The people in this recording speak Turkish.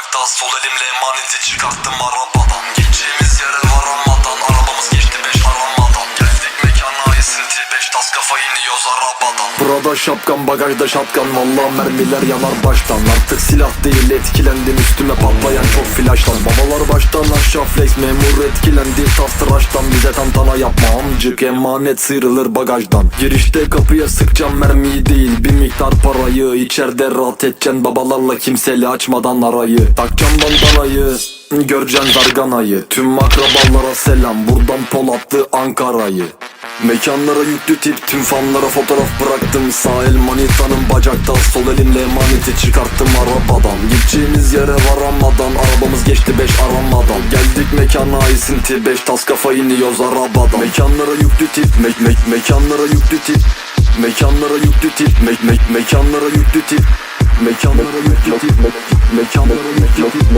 Sol elimle emaneti çıkarttım arabadan. Gideceğimiz yere varamadan Arabamız geçti beş aramadan Geldik mekana esinti beş tas kafa iniyoruz arabadan. Burada şapkan bagajda şapkan Valla mermiler yanar baştan. Artık silah değil etkilendim üstüme patlayan çok flaştan. Babalar baştan aşağı flex memur etkilendi Tas tıraştan bize tantana yapma amcık Emanet sıyrılır bagajdan. Girişte kapıya sıkacağım mermiyi değil. Bir miktar parayı içeride rahat edeceksin Babalarla kimseyle açmadan arayı. Takacağım bandanayı Göreceksin zarganayı Tüm akrabalara selam. Buradan Polatlı Ankara'yı Mekanlara yüklü tip tüm fanlara fotoğraf bıraktım. Sağ el manitanın bacakta sol elimle emaneti çıkarttım arabadan. Gideceğimiz yere varamadan arabamız geçti beş aramadan. Geldik mekana esinti beş tas kafa iniyoruz arabadan. Mekanlara yüklü tip mek mek mekanlara yüklü tip Mekanlara yüklü tip mek mek mekanlara yüklü tip Mekanlara yüklü tip Mekanlara yüklü tip